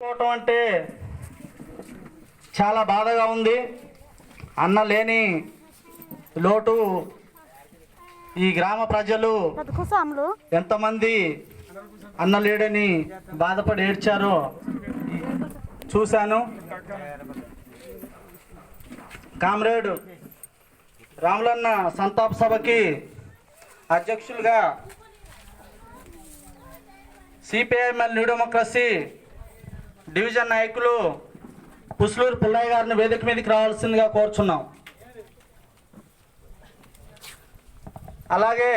పోవటం అంటే చాలా బాధగా ఉంది. అన్న లేని లోటు ఈ గ్రామ ప్రజలు ఎంతమంది అన్న లేడని బాధపడి ఏడ్చారో చూశాను. కామ్రేడ్ రాములన్న సంతాప సభకి అధ్యక్షులుగా సిపిఐఎంఎల్ న్యూ డెమోక్రసీ డివిజన్ నాయకులు పుస్లూరు పుల్లయ్య గారిని వేదిక మీదకి రావాల్సిందిగా కోరుచున్నాం. అలాగే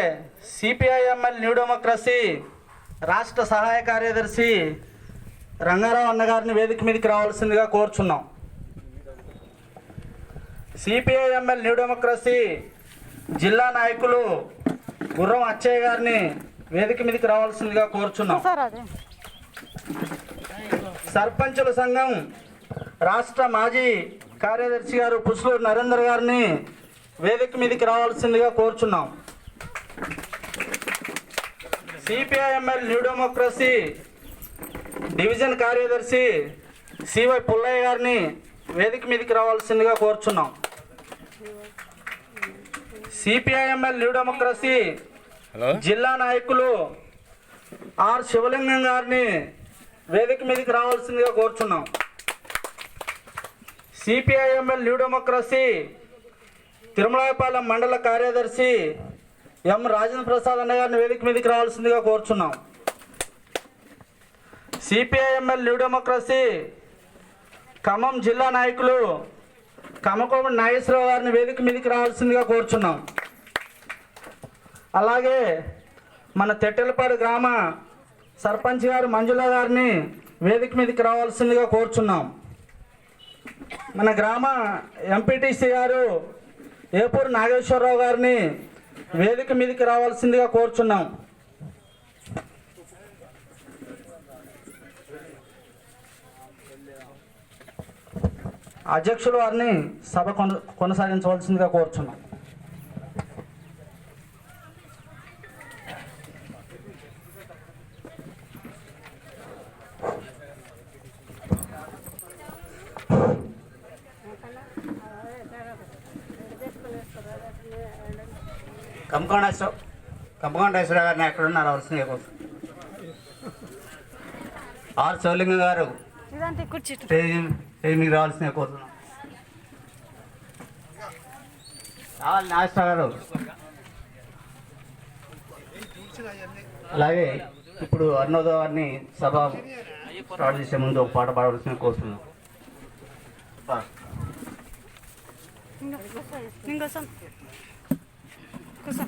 సిపిఐఎంఎల్ న్యూ డెమోక్రసీ రాష్ట్ర సహాయ కార్యదర్శి రంగారావు అన్నగారిని వేదిక మీదకి రావాల్సిందిగా కోరుచున్నాం. సిపిఐఎంఎల్ న్యూ డెమోక్రసీ జిల్లా నాయకులు గుర్రం అచ్చయ్య గారిని వేదిక మీదకి రావాల్సిందిగా కోరుచున్నాం. సర్పంచుల సంఘం రాష్ట్ర మాజీ కార్యదర్శి గారు పుష్లూరు నరేందర్ గారిని వేదిక మీదకి రావాల్సిందిగా కోరుచున్నాం. CPI ML new democracy division కార్యదర్శి సివై పుల్లయ్య గారిని వేదిక మీదకి రావాల్సిందిగా కోరుచున్నాం. సిపిఐఎంఎల్ న్యూ డెమోక్రసీ జిల్లా నాయకులు ఆర్ శివలింగం గారిని వేదిక మీదకి రావాల్సిందిగా కోరుచున్నాం. సిపిఐఎంఎల్ న్యూ డెమోక్రసీ తిరుమలాయపాలెం మండల కార్యదర్శి ఎం రాజేంద్ర ప్రసాద్ అన్న గారిని వేదిక మీదకి రావాల్సిందిగా కోరుచున్నాం. సిపిఐఎంఎల్ న్యూ డెమోక్రసీ ఖమ్మం జిల్లా నాయకులు కమకోమటి నాగేశ్వరరావు గారిని వేదిక మీదకి రావాల్సిందిగా కోరుచున్నాం. అలాగే మన తెట్టెలపాడు గ్రామ సర్పంచ్ గారు మంజుల గారిని వేదిక మీదకి రావాల్సిందిగా కోరుచున్నాం. మన గ్రామ ఎంపీటీసీ గారు ఏపూరు నాగేశ్వరరావు గారిని వేదిక మీదకి రావాల్సిందిగా కోరుచున్నాం. అధ్యక్షులు వారిని సభ కొన కొనసాగించవలసిందిగా కోరుచున్నాం. కంపౌండేశ్వర కంపౌండేశ్వర గారిని ఎక్కడున్నారు అవసరం కోసం ఆర్ శివలింగం గారు. మీకు రావాల్సిన కోరుతున్నాం. రావాలి నాగేశ్వర గారు. అలాగే ఇప్పుడు అన్నోదవారిని సభ స్టార్ట్ చేసే ముందు ఒక పాట పాడవలసిన కోరుతున్నాం. ఇంకోసం కూసం